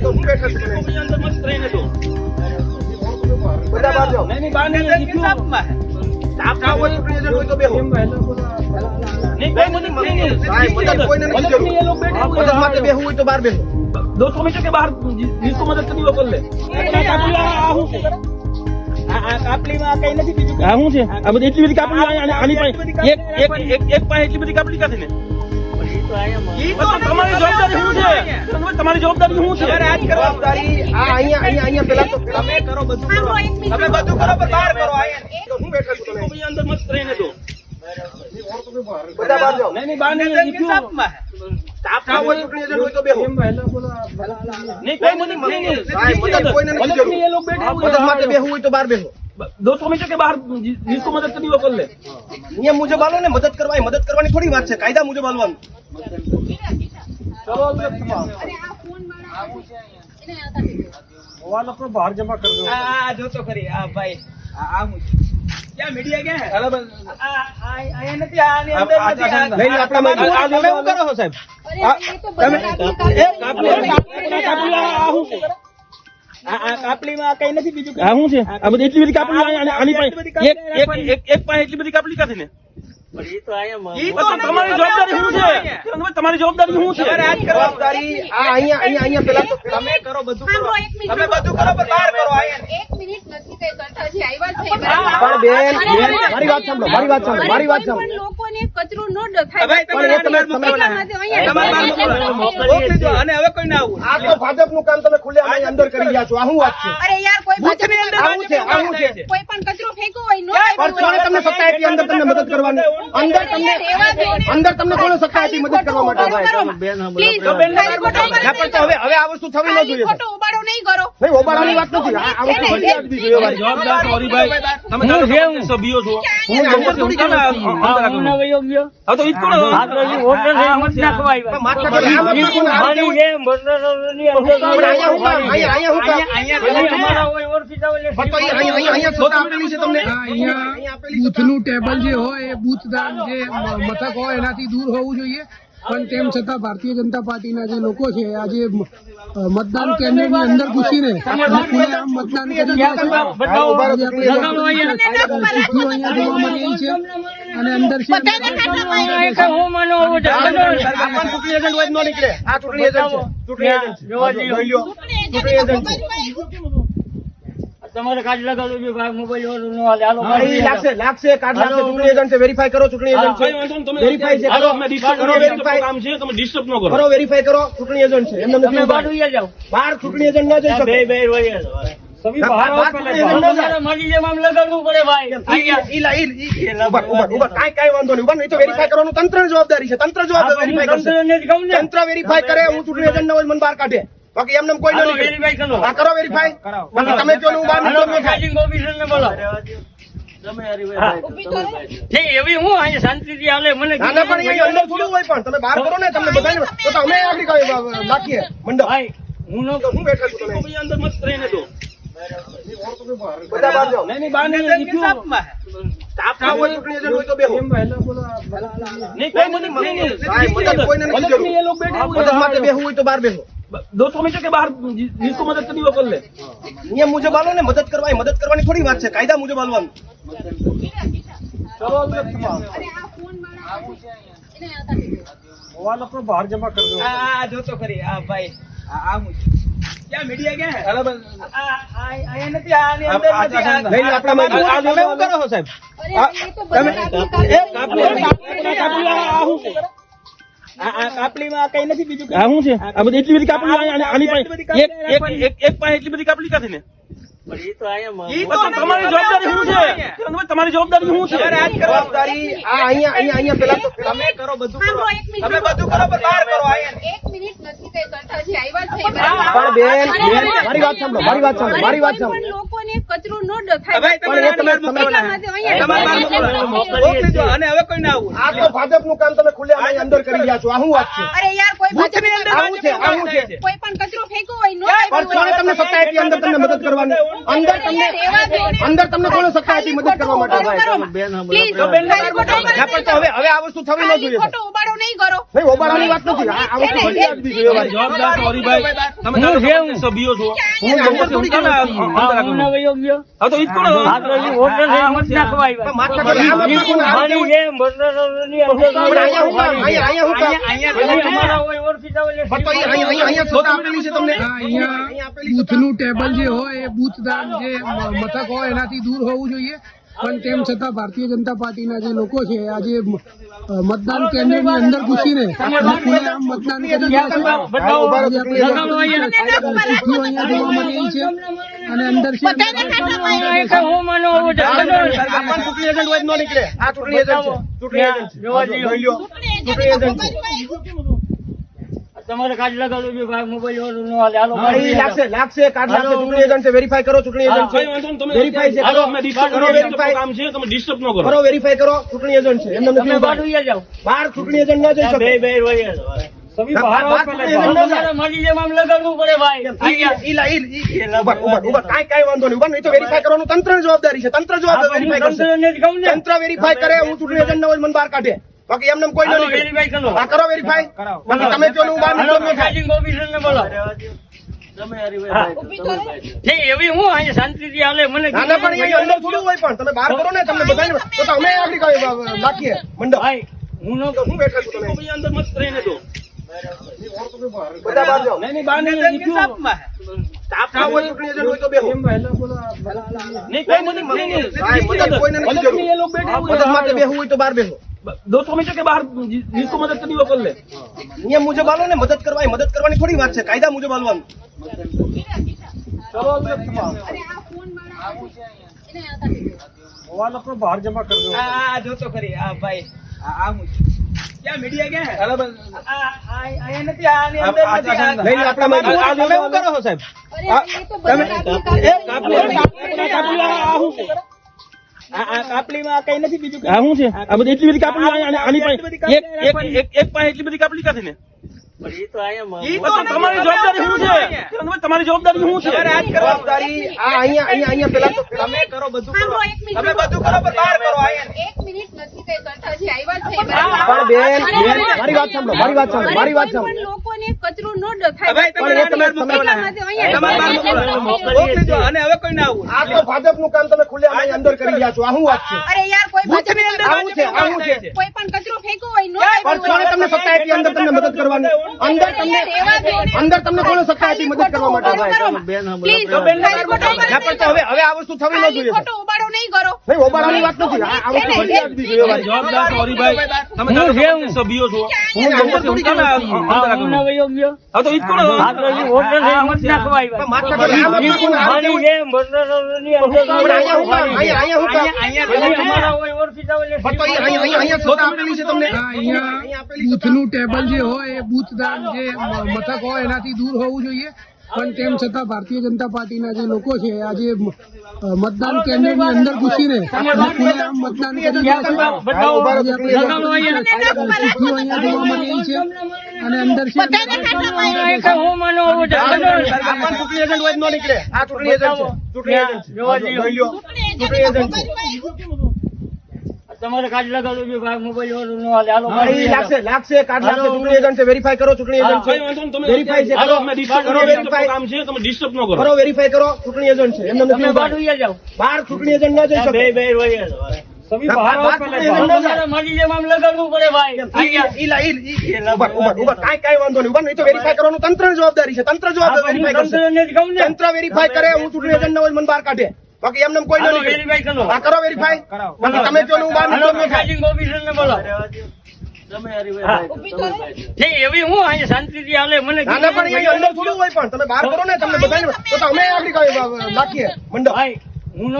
તો હું બેઠા છું તમે. ની અંદર મત રહીને જો. બધા બહાર જાઓ. નહીં, નહીં, બહાર નહીં, નહીં, ક્યું? સ્ટાફ હોય, ચૂંટણી એજન્ટ હોય તો બેહો. નહીં, કોઈ મદદ નહીં, નહીં. ભાઈ, મદદ કોઈને નથી મદદ જરૂર. નહીં, એ લોકો બેઠા મદદ હોય. માટે બેહવું હોય તો બહાર બેહો दोस्तों में के बाहर जिसको मदद करनी वो कर ले કાપલી આ આ હું છે આ હું છે આ બધી એટલી બધી કાપલી આ- આ- આની પાસે એક એક એક એક પાસે એટલી બધી કાપલી કાઢી ને તમારી જવાબદારી શું છે તમે- તમારી જવાબદારી શું છે જવાબદારી આ અહીંયા અહીંયા અહીંયા પેલા તો તમે કરો બધું કરો સાંભળો, એક મિનિટ. તમે બધું કરો પણ બહાર કરો અહીંયા હું બેઠા છું તમે અંદર મત રહીને દો બધા બહાર જાઓ નહીં નહીં બહાર નહીં નહીં, ક્યું? હોય, ચૂંટણી એજન્ટ હોય તો બેહો કોઈ મદદ નહીં, નહીં. ભાઈ, મદદ કોઈને નથી જરૂર. નહીં, એ લોકો બેઠા હોય. મદદ માટે બેહવું હોય તો બહાર બેહો दोस्तों में के बाहर जिसको मदद करनी वो कर ले નિયમ મુજબ હાલો ને મદદ કરવા એ મદદ કરવાની થોડી વાત છે કાયદા મુજબ હાલવાનું અરે આ ફોન મારા એને આતા દીધો. આ જોતો ખરી આ ભાઈ આ આ હું ક્યાં મીડિયા ક્યાં હે અરે, આ આ અહીંયા નથી આની અંદર આ- આ- નથી આ- નહીં, નહીં, આપણા માં- આ- તમે શું કરો છો સાહેબ કાપલીમાં કઈ નથી બીજું કઈ? આ શું છે? આ બધી એટલી બધી કાપલી આ- આ- આની પાસે એક એક એક એક પાસે એટલી બધી કાપલી ને? તમારી જવાબદારી શું છે? તમારી જવાબદારી શું છે? જવાબદારી આ અહીંયા અહીંયા અહીંયા પેલા તો તમે કરો બધું કરો. સાંભળો, એક મિનિટ. તમે બધું કરો પણ બહાર કરો એક મિનિટ નથી કઈ કરતા જે આવ્યા છે. પણ બેન, અરે, બેન, અરે, મારી વાત સાંભળો, મારી વાત સાંભળો, મારી વાત સાંભળો. કચરો ન ડખાય. મોકલો. દો અને હવે કોઈ ના આવું. આ તો ભાજપનું કામ તમે ખુલ્લે અંદર કરી ગયા છો. આ શું વાત છે. અરે યાર બૂથની અંદર આવું છે આવું છે કોઈ પણ કચરો ફેંક્યો હોય નો હોય. તમને સત્તા આપી અંદર તમને મદદ કરવાની અંદર તમને. અંદર તમને કોણે સત્તા આપી મદદ કરવા માટે બેન, તો હવે હવે આ વસ્તુ થવી ન જોઈએ ખોટો ઉબાડો નહીં કરો નહીં ઓબાળાની વાત નથી આ વસ્તુ ફરી આપવી જોઈએ જવાબદાર તો તમે તારા સભ્યો છો હું અંદર થોડી રાખું? હવે તો ઈ કોણ? પણ માથા પર આ વસ્તુ કોને આમ કેવું? પણ અહીંયા હું અહીંયા અહીંયા હું અહીંયા અહીંયા અહીંયા આપેલી ટેબલ જે હોય એ બૂથદાન જે મથક હોય એનાથી દૂર હોવું જોઈએ. પણ તેમ છતાં ભારતીય જનતા પાર્ટીના જે લોકો છે આજે મતદાન કેન્દ્રની અંદર ઘૂસીને મતદાન કરી રહ્યા છે. અને અંદર ચૂંટણી એજન્ટ હોય નીકળે. આ ચૂંટણી એજન્ટ છે. ચૂંટણી એજન્ટ છે. હા, જોઈ લ્યો. ચૂંટણી એજન્ટ છે હા, ઈ લાગશે લાગશે કાર્ડ લાગશે. ચૂંટણી એજન્ટ છે વેરીફાઈ કરો ચૂંટણી એજન્ટ છે. વાંધો નહીં, તમે વેરીફાઈ છે હાલો, કરો. અમે ડિસ્ટર્બ કરો વેરીફાઈ કામ છે તમે ડિસ્ટર્બ ન કરો. કરો વેરીફાઈ કરો ચૂંટણી એજન્ટ છે. એમને નથી. બહાર ચૂંટણી એજન્ટ ન જઈ શકે. બહાર ચૂંટણી એજન્ટ ન જાય. ઈ- ઈ લા- ઈ- ઈ- ઈ- ઊભા, ઊભા, ઊભા. કાંઈ કાંઈ વાંધો નહીં ઊભા. તો વેરીફાઈ કરવાનું. તંત્રની જવાબદારી છે તંત્ર જવાબદારી તંત્ર વેરીફાઈ કરે હું ચૂંટણી એજન્ટ ના મને બહાર કાઢે. બાકી એમને કોઈ ન નીકળે. હા કરો વેરીફાઈ બાકી તમે જો ને હું. બહાર નીકળો ન થાય. ઊભી કરો. ના ના પણ અહીંયા અંદર થોડું હોય પણ તમે બહાર કરો ને તમને બધાને તો તો આગળ નાખીએ મંડપ. તો હું બેઠા છું તમે. અંદર મત રહીને દો બધા બહાર જાઓ. નહીં નહીં બહાર નહીં, નહીં, ક્યું? સ્ટાફ ના એજન્ટ હોય તો કોઈ બેહવું હોય બહાર બેહો. दोस्तों में के बाहर जिसको मदद करनी वो कर ले નિયમ મુજબ હાલો ને મદદ કરવા એ મદદ કરવાની થોડી વાત છે કાયદા મુજબ હાલવાનું અરે આ ફોન મારા એને આતા દીધો. આ આ જોતો ખરી આ ભાઈ આ આ હું ક્યાં મીડિયા ક્યાં હે અરે, આ આ અહીંયા નથી આની અંદર આ- આ- નથી આ- નહીં, નહીં, આપણા માં- આ- તમે શું કરો છો સાહેબ અરે એ તો બધા કાપી એ કાપી કાપલી કાપલી કાપલી આ આ શું છે આ આ કાપલીમાં કઈ નથી બીજું આ શું છે? આ બધી એટલી બધી કાપલી આ- આ- આની પાસે એક એક એક એક પાસે એટલી બધી કાપલી કાઢી ને તમારી જવાબદારી શું છે? તમારી જવાબદારી શું છે? તમારે આજ કરવા જવાબદારી આ અહીંયા અહીંયા અહીંયા પેલા તો તમે કરો બધું કરો. સાંભળો, એક મિનિટ. તમે બધું કરો પણ બહાર કરો અહીંયા. એક મિનિટ નથી કઈ કરતા જે આવ્યા છે પણ બેન, અરે, બેન, અરે, મારી વાત સાંભળો, મારી વાત સાંભળો, મારી વાત સાંભળો. લોકોને કચરો ન. ભાઈ, દો. અને હવે કોઈ ના આવું? આ તો ભાજપનું કામ તમે ખુલ્લે અંદર કરી રહ્યા છો. આ શું વાત છે? અરે યાર કોઈ બૂથની અંદર આવું છે આવું છે. કોઈ પણ કચરો ફેંક્યો હોય નો પણ કોણે તમને સત્તા આપી અંદર તમને મદદ કરવાની. અંદર તમને અંદર તમને કોણે સત્તા આપી મદદ કરવા માટે? પ્લીઝ ના, પણ તો હવે હવે આ વસ્તુ થવી ન જોઈએ. ખોટો ઉબાડો નહીં કરો. નહીં ઓબાળાની વાત નથી. આ વસ્તુ બદલી આપવી જોઈએ જવાબદાર છો હરિભાઈ તમે સભ્યો છો. હું અંદર થોડી કોને તો અંદર રાખવાનું? આ તો ઈ જ કરો પણ માથા પર આમ જ નાખો ને, આમ કેવું? પણ અહીંયા હું કામ? અમારા હોય હું કામ? પણ તો અહીંયા અહીંયા અહીંયા સત્તા આપેલી છે તમને આ અહીંયા બૂથનું ટેબલ જે હોય એ બૂથદાન જે મથક હોય એનાથી દૂર હોવું જોઈએ પણ તેમ છતાં ભારતીય જનતા પાર્ટીના જે લોકો છે આજે મતદાન કેન્દ્રની અંદર ઘૂસીને મતદાન કરી રહ્યા છે અને અંદર ચૂંટણી એજન્ટ છે ચૂંટણી એજન્ટ છે જોઈ લ્યો. ચૂંટણી એજન્ટ છે તમારે કાર્ડ લગાડવું જોઈએ ભાઈ મોબાઈલ વાળું નો હાલે. હાલો ભાઈ લાગશે લાગશે કાર્ડ લાગશે. ચૂંટણી એજન્ટ છે વેરીફાઈ કરો ચૂંટણી એજન્ટ છે. તમે વેરીફાઈ છે હાલો, કરો. અમે ડિસ્ટર્બ કરો વેરીફાઈ કામ છે તમે ડિસ્ટર્બ ન કરો. કરો વેરીફાઈ કરો ચૂંટણી એજન્ટ છે. એમને નથી બહાર. બાજુ બહાર ચૂંટણી એજન્ટ ના જઈ બે શકે. બે વહી જાઓ. તમે બહાર બહાર આવો પહેલા. એજન્ટ ન જાય. તમારે મારી જેમ આમ લગાડવું પડે ભાઈ. ઈ- ઈ- ઈ લા- ઈ- ઈ- ઊભા, ઊભા, ઊભા. કાંઈ કાંઈ વાંધો નહીં ઊભા. નહીં તો વેરીફાઈ કરવાનું તંત્રની જવાબદારી છે. તંત્ર જવાબદારી વેરીફાઈ કરશે. ને. તંત્ર વેરીફાઈ કરે હું ચૂંટણી એજન્ટ હોય મને બહાર કાઢે. બાકી એમને કોઈ નથી verify કરો. હા કરો વેરીફાઈ બાકી તમે જો હું. બહાર નીકળો નીકળું છું. ને. ઠીક, એવી હું અહીંયા શાંતિથી હાલે મને ના ના પણ અંદર થોડું હોય પણ તમે બહાર કરો ને તમને બધાને તો તો અમે આગળ નાખીએ મંડપ. હું ન હું બેઠા છું તમે. અંદર મત રહીને દો બધા બહાર જાઓ નહીં નહીં બહાર નહીં હોય તો કોઈ મદદ માટે બેહવું હોય બહાર બેહો. दोस्तों में के बाहर जि- जिसको मदद करनी हो कर ले નિયમ મુજબ હાલો ને મદદ કરવા એ મદદ કરવાની થોડી વાત છે કાયદા મુજબ હાલવાનું અરે આ ફોન મારા એને આવતા દીધો. આ આ જોતો ખરી આ ભાઈ આ આ હું છું. ક્યાં મીડિયા ક્યાં હે? આ આ અહીંયા નથી આની અંદર નથી આ- લઈ લો આપણા માં. આ- આ- તમે શું કરો છો સાહેબ અરે એ તો બધા કાપી કાપી આ આ કાપલીમાં કઈ નથી બીજું હા શું છે? આ બધી એટલી બધી કાપલી આની એક એક એક પાસે એટલી બધી કાપલી કાઢી ને તમારી જવાબદારી શું છે? તમારી જવાબદારી શું છે? તમારે આ જ કરવાનું. જવાબદારી આ અહીંયા અહીંયા અહીંયા પેલા તો તમે કરો બધું કરો. સાંભળો, એક મિનિટ. તમે બધું કરો પણ બહાર કરો એક મિનિટ નથી કઈ કરતા જે આવ્યા છે. પણ બેન અરે, બેન અરે, મારી વાત સાંભળો મારી વાત સાંભળો મારી વાત સાંભળો. લોકોને કચરો ન ડખાય. તમે તમે- તમે- એટલા માટે અહીંયા તમારે બહાર અહીંયા મોકલો. મોકલી દો. અને હવે કોઈ ના આવું. આ તો ભાજપનું કામ તમે ખુલ્લે અંદર કરી રહ્યા છો. આ શું વાત છે? અરે યાર કોઈ અંદર આવું છે? આવું છે? કોઈ પણ કચરો ફેંકો હોય નો પણ તમને સત્તા આપી અંદર તમને મદદ કરવાની. અંદર તમને અંદર તમને કોણ સત્તા હતી મદદ કરવા માટે? પ્લીઝ ખાલી ખોટો ઉબાડો ના પણ તો હવે હવે આ વસ્તુ થવી ન જોઈએ. ખોટો ઉબાડો નહીં કરો. નહીં ઓબાળાની વાત નથી. આ વસ્તુ બદલી આપવી જોઈએ જવાબદાર છો તમે તાલુકા સભ્યો છો. હું હું. હા તો ઈ જ કરો હા, તો ઈ વોટર છે, આમ જ નાખવા અહીંયા હું હું બૂથનું ટેબલ જે હોય એ બૂથદાન જે મથક હોય એનાથી દૂર હોવું જોઈએ. પણ તેમ છતાં ભારતીય જનતા પાર્ટીના જે લોકો છે આજે મતદાન કેન્દ્રની અંદર ઘૂસીને મતદાન કરી છે. અને અંદર ચૂંટણી એજન્ટ છે. તમારે કાર્ડ લગાડવું જોઈએ ભાઈ મોબાઈલ વાળું નો હાલે. હાલો ભાઈ લાગશે લાગશે કાર્ડ લાગશે ચૂંટણી એજન્ટ છે વેરીફાઈ કરો ચૂંટણી એજન્ટ છે. તમે વેરીફાઈ છે કરો અમે ડિસ્ટર્બ કરો. વેરીફાઈ કામ છે તમે ડિસ્ટર્બ ન કરો. કરો વેરીફાઈ કરો ચૂંટણી એજન્ટ છે. એમને નથી ઊભા. બાજુ અહીંયા બહાર ચૂંટણી એજન્ટ ના જઈ બે બે વહી જાઓ. તમે બહાર બહાર મારી જેમ આમ લગાડવું પડે ભાઈ. કાંઈ કાંઈ વાંધો નહીં ઊભા. તો વેરીફાઈ કરવાનું તંત્રની જવાબદારી છે. તંત્ર જવાબદારી જ. તંત્ર વેરીફાઈ કરે હું ચૂંટણી એજન્ટ ન હોય મને બહાર કાઢે. બાકી એમને કોઈ હાલો, નથી કરો. વેરીફાઈ બાકી તમે જો ને હું બહાર નીકળો છું. presiding ને બોલો એવી હું અહીંયા શાંતિથી હાલે મને ના ના પણ અહીંયા અંદર થોડું હોય પણ તમે બહાર કરો ને તમને બધાને તો તો અમે આગળ નાખીએ મંડપ. હું ન